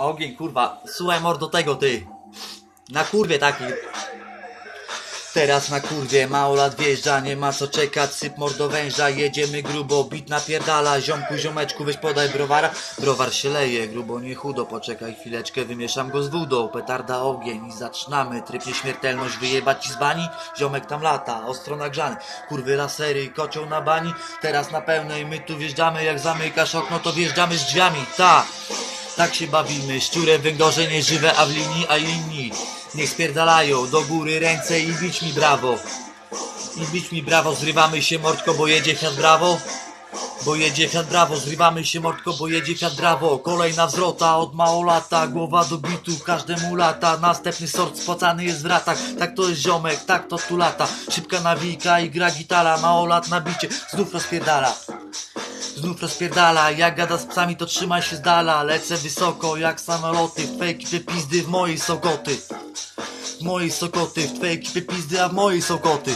Ogień, kurwa. Słuchaj mordo tego, ty. Na kurwie taki. Teraz na kurwie, mało lat wjeżdża, nie ma co czekać, syp mordo węża, jedziemy grubo, bit napierdala, ziomku, ziomeczku, weź podaj browara, browar się leje, grubo nie chudo, poczekaj chwileczkę, wymieszam go z wodą, petarda ogień i zaczynamy, tryb nieśmiertelność, wyjebać ci z bani, ziomek tam lata, ostro nagrzany, kurwy lasery, kocioł na bani, teraz na pełnej, my tu wjeżdżamy, jak zamykasz okno, to wjeżdżamy z drzwiami, ta, tak się bawimy, szczure węgorze nieżywe, a w linii, a inni. Niech spierdalają, do góry ręce i bić mi brawo. I bić mi brawo, zrywamy się mordko, bo jedzie Fiat Brawo bo jedzie Fiat Brawo, zrywamy się mordko, bo jedzie Fiat Brawo Kolejna wzrota od mało lata, głowa do bitu, każdemu lata. Następny sort spłacany jest w ratach, tak to jest ziomek, tak to tu lata. Szybka nawika i gra gitara, mało lat na bicie, znów rozpierdala Znów rozpierdala, jak gada z psami to trzymaj się z dala. Lecę wysoko jak samoloty, w twojej ekipie pizdy, w mojej sokoty W mojej sokoty, w twojej ekipie pizdy, a w mojej sokoty